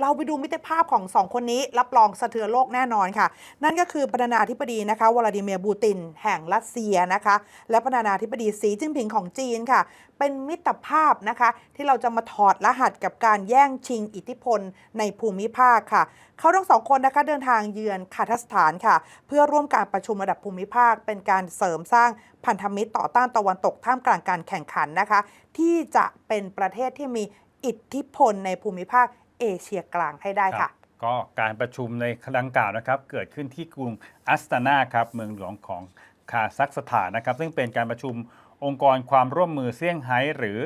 เราไปดูมิตรภาพของสองคนนี้รับรองสะเทือนโลกแน่นอนค่ะ นั่นก็คือประธานาธิบดีนะคะวลาดิเมียร์บูติน แห่งรัสเซียนะคะ และประธานาธิบดีสีจิ้นผิงของจีนค่ะ เป็นมิตรภาพนะคะ ที่เราจะมาถอดรหัสกับการแย่งชิงอิทธิพลในภูมิภาคค่ะ เขาทั้งสองคนนะคะเดินทางเยือนคาซัสถานค่ะ เพื่อร่วมการประชุมระดับภูมิภาค เป็นการเสริมสร้างพันธมิตรต่อต้านตะวันตกท่ามกลางการแข่งขันนะคะ ที่จะเป็นประเทศที่มีอิทธิพลในภูมิภาค เอเชียกลางให้ได้ค่ะ ก็การประชุมในดังกล่าวนะครับ เกิดขึ้นที่กรุงอัสตานาครับเมืองหลวงของคาซัคสถานนะครับ ซึ่งเป็นการประชุมองค์กรความร่วมมือเซี่ยงไฮ้หรือ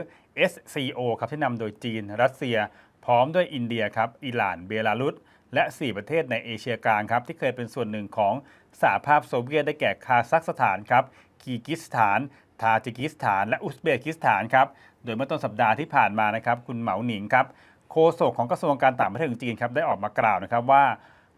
SCO ครับที่นำโดยจีน รัสเซีย พร้อมด้วยอินเดียครับอิหร่านเบลารุสและ 4 ประเทศในเอเชียกลางครับ ที่เคยเป็นส่วนหนึ่งของสหภาพโซเวียตได้แก่คาซัคสถานครับคีกิสถาน ทาจิกิสถาน และอุซเบกิสถานครับ โดยเมื่อต้นสัปดาห์ที่ผ่านมานะครับ คุณเหมาหนิงครับ โฆษกของกระทรวงการต่างประเทศของจีนครับได้ออกมากล่าวนะครับว่า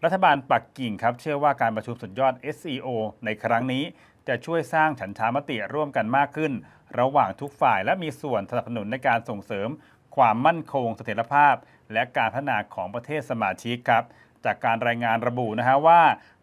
รัฐบาลปักกิ่งครับเชื่อว่าการประชุมสุดยอด SCO ในครั้งนี้ จะช่วยสร้างฉันทามติร่วมกันมากขึ้น ระหว่างทุกฝ่ายและมีส่วนสนับสนุนในการส่งเสริม ความมั่นคงเสถียรภาพ และการพัฒนาของประเทศสมาชิกครับจากการรายงานระบุนะฮะว่า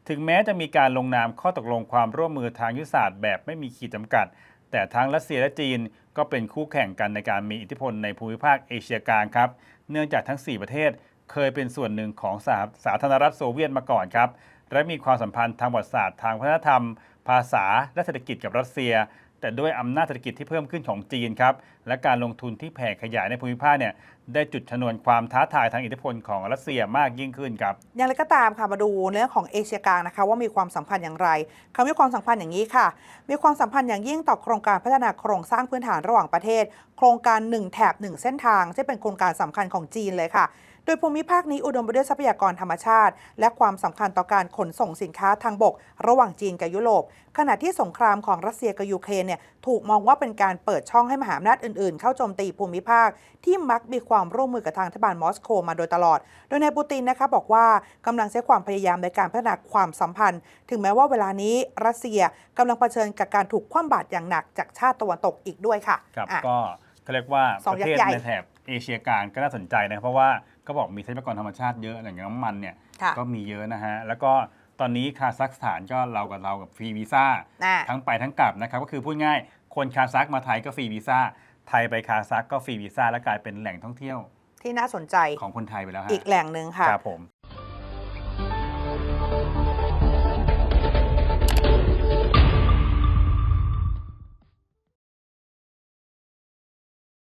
ถึงแม้จะมีการลงนามข้อตกลงความร่วมมือทางยุทธศาสตร์แบบไม่มีขีดจำกัด แต่ทั้งรัสเซียและจีนก็เป็นคู่แข่งกันในการมีอิทธิพลในภูมิภาคเอเชียกลางครับ เนื่องจากทั้ง 4 ประเทศเคยเป็นส่วนหนึ่งของสหสาธารณรัฐโซเวียตมาก่อนครับ และมีความสัมพันธ์ทางประวัติศาสตร์ทางวัฒนธรรม ภาษาและเศรษฐกิจกับรัสเซีย แต่ด้วยอำนาจเศรษฐกิจที่เพิ่มขึ้นของจีนครับ และการลงทุนที่แผ่ขยายในภูมิภาคเนี่ย ได้จุดชนวนความท้าทายทางอิทธิพลของรัสเซียมากยิ่งขึ้นครับ อย่างไรก็ตามค่ะมาดูเรื่องของเอเชียกลางนะคะว่ามีความสัมพันธ์อย่างไรเขามีความสัมพันธ์อย่างนี้ค่ะ มีความสัมพันธ์อย่างยิ่งต่อโครงการพัฒนาโครงสร้างพื้นฐานระหว่างประเทศ โครงการ 1 แถบ 1 เส้นทางที่เป็นโครงการสำคัญของจีนเลยค่ะ โดยภูมิภาคนี้อุดมไปด้วยทรัพยากรธรรมชาติ และความสำคัญต่อการขนส่งสินค้าทางบก ระหว่างจีนกับยุโรป ขณะที่สงครามของรัสเซียกับยูเครนเนี่ยถูกมองว่าเป็นการเปิดช่องให้มหาอำนาจอื่น ๆ เข้าโจมตีภูมิภาคที่มักมีความร่วมมือกับทางรัฐบาลมอสโกมาโดยตลอด โดยนายปูตินนะคะบอกว่ากำลังใช้ความพยายามในการพัฒนาความสัมพันธ์ ถึงแม้ว่าเวลานี้รัสเซียกำลังเผชิญกับการถูกคว่ำบาตรอย่างหนักจากชาติตะวันตกอีกด้วยค่ะครับอะก็เขาเรียกว่าสองประเทศยักษ์ใหญ่ในแถบเอเชียกลางก็น่าสนใจนะเพราะว่าก็บอกมีทรัพยากรธรรมชาติเยอะอย่างน้ำมันเนี่ยค่ะก็มีเยอะนะฮะแล้วก็ตอนนี้คาซัคสถานก็เรากับเรากับฟรีวีซ่าอะทั้งไปทั้งกลับนะครับก็คือพูดง่ายคนคาซัคมาไทยก็ฟรีวีซ่า ไทยไปคาซัคก็ฟรีวีซ่าและกลายเป็นแหล่งท่องเที่ยวที่น่าสนใจของคนไทยไปแล้วฮะอีกแหล่งหนึ่งค่ะ ครับผม